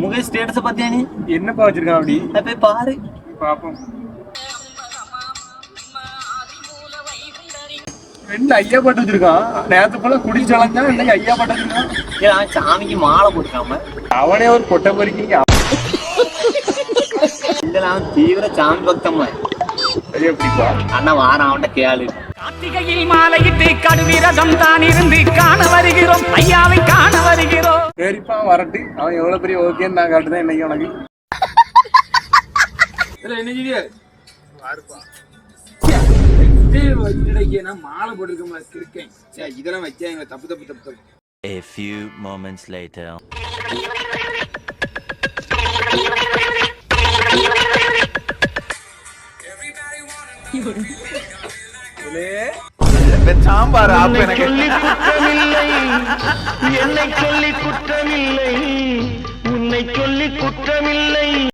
முக ஸ்டேட்டஸ பத்தியா நீ? என்னப்பா வச்சிருக்கான் அப்படி? அதை போய் பாரு. பாப்போம். ரெண்டு ஐயா பாட்டு வச்சிருக்கான் நேரத்து போல குடிச்சு வளர்ந்தா இன்னைக்கு ஐயா பாட்டு வச்சிருக்கான் ஏன் சாமிக்கு மாலை போட்டுக்காம அவனே ஒரு கொட்டை பொறிக்கிங்க. இல்ல அவன் தீவிர சாமி எப்படிப்பா? அண்ணா வாரம் அவன்கிட்ட கேளு. கார்த்திகையில் மாலையிட்டு கடுவிரதம் தான் இருந்து காண வருகிறோம். ஐயாவை சரிப்பா வரட்டு. அவன் எவ்வளவு பெரிய ஓகேன்னு நான் காட்டுதான் இன்னைக்கு உனக்கு. மாலை போட்டிருக்க இருக்கேன். சரி இதெல்லாம் வச்சா எங்க தப்பு தப்பு தப்பு தப்பு. A few moments later. Sambar app எனக்கு. என்னை சொல்லி குற்றமில்லை. உன்னை சொல்லி குற்றமில்லை.